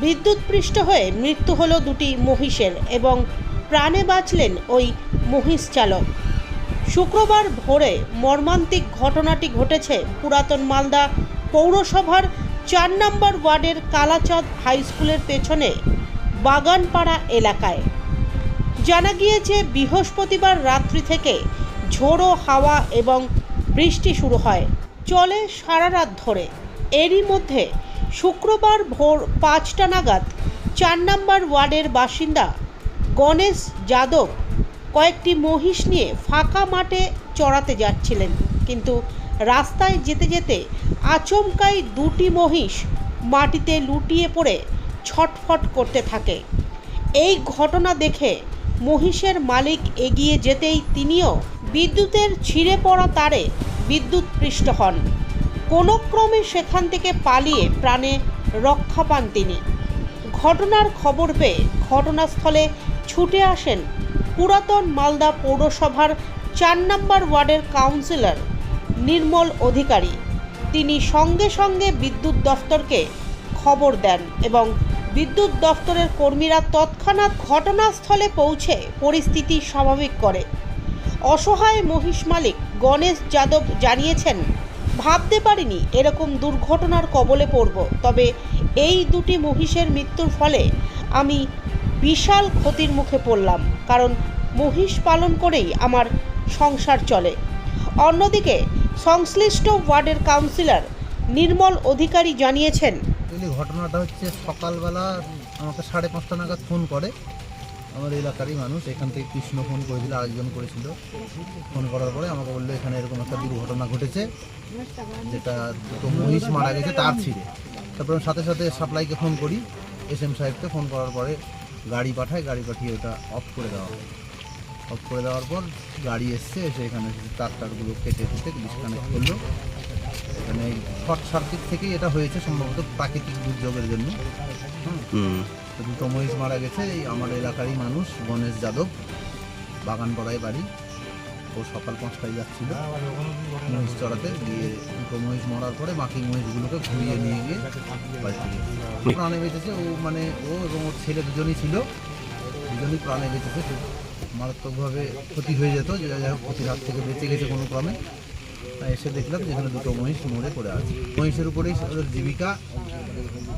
বিদ্যুৎপৃষ্ট হয়ে মৃত্যু হলো দুটি মহিষের এবং প্রাণে বাঁচলেন ওই মহিষ চালক। শুক্রবার ভোরে মর্মান্তিক ঘটনাটি ঘটেছে পুরাতন মালদা পৌরসভার চার নম্বর ওয়ার্ডের কালাচাঁদ হাই স্কুলের পেছনে বাগানপাড়া এলাকায়। জানা গিয়েছে, বৃহস্পতিবার রাত্রি থেকে ঝোড়ো হাওয়া এবং বৃষ্টি শুরু হয়। চলে সারা রাত ধরে। এরই মধ্যে শুক্রবার ভোর পাঁচটা নাগাদ চার নম্বর ওয়ার্ডের বাসিন্দা গণেশ যাদব কয়েকটি মহিষ নিয়ে ফাঁকা মাঠে চড়াতে যাচ্ছিলেন। কিন্তু রাস্তায় যেতে যেতে আচমকাই দুটি মহিষ মাটিতে লুটিয়ে পড়ে ছটফট করতে থাকে। এই ঘটনা দেখে মহিষের মালিক এগিয়ে যেতেই তিনিও বিদ্যুতের ছিঁড়ে পড়া তারে বিদ্যুৎ পৃষ্ঠ হন। কোনো ক্রমে সেখান থেকে পালিয়ে প্রাণে রক্ষা পান তিনি। ঘটনার খবর পেয়ে ঘটনাস্থলে ছুটে আসেন পুরাতন মালদা পৌরসভার চার নম্বর ওয়ার্ডের কাউন্সিলর নির্মল অধিকারী। তিনি সঙ্গে সঙ্গে বিদ্যুৎ দফতরকে খবর দেন এবং বিদ্যুৎ দফতরের কর্মীরা তৎক্ষণাৎ ঘটনাস্থলে পৌঁছে পরিস্থিতি স্বাভাবিক করে। অসহায় মহিষ মালিক গণেশ যাদব জানিয়েছেন ভাবতে পারিনি এরকম দুর্ঘটনার কবলে পড়ব। তবে এই দুটি মহিষের মৃত্যুর ফলে আমি বিশাল ক্ষতির মুখে পড়লাম, কারণ মহিষ পালন করেই আমার সংসার চলে। অন্যদিকে সংশ্লিষ্ট ওয়ার্ডের কাউন্সিলর নির্মল অধিকারী জানিয়েছেন ঘটনাটা হচ্ছে সকালবেলা আমাকে সাড়ে পাঁচটা নাগাদ ফোন করে। আমার এলাকারই মানুষ, এখান থেকে কৃষ্ণ ফোন করেছিল, আরেকজন করেছিল। ফোন করার পরে আমাকে বলল, এখানে এরকম একটা দুর্ঘটনা ঘটেছে, যেটা দুটো মহিষ মারা গেছে তার ছিঁড়ে। তারপরে সাথে সাথে সাপ্লাইকে ফোন করি এস এম সাহেবকে। ফোন করার পরে গাড়ি পাঠায়, গাড়ি পাঠিয়ে ওটা অফ করে দেওয়া হয়। অফ করে দেওয়ার পর গাড়ি এসছে, এসে এখানে তার টারগুলো কেটে কেটে ডিসকানেক্ট করল। এখানে শর্ট সার্কিট থেকেই এটা হয়েছে, সম্ভবত প্রাকৃতিক দুর্যোগের জন্য। হুম। দুটো মহিষ মারা গেছে, এই আমার এলাকারই মানুষ, গণেশ যাদব বাগান বাগানপাড়ায় বাড়ি। ও সকাল পাঁচটায় যাচ্ছিল মহিষ চড়াতে গিয়ে দুটো মহিষ মরার পরে বাকি মহিষগুলোকে ঘুরিয়ে নিয়ে গিয়ে গেছে প্রাণে বেঁচেছে ও মানে ও এবং ওর ছেলে দুজনই ছিল। দুজনই প্রাণে বেঁচেছে মারাত্মকভাবে ক্ষতি হয়ে যেত, যে যাই হোক ক্ষতির হাত থেকে বেঁচে গেছে কোনো ক্রমে এসে দেখলাম যেখানে দুটো মহিষ মরে পড়ে আছে। মহিষের উপরেই ওদের জীবিকা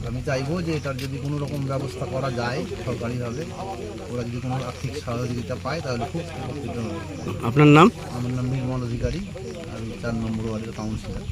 আমি চাইব যে এটার যদি কোনো রকম ব্যবস্থা করা যায় সরকারিভাবে ওরা যদি কোনো আর্থিক সহযোগিতা পায় তাহলে খুব উপকৃত হবে। আপনার নাম? আমার নাম নির্মল অধিকারী আমি চার নম্বর ওয়ার্ডের কাউন্সিলর।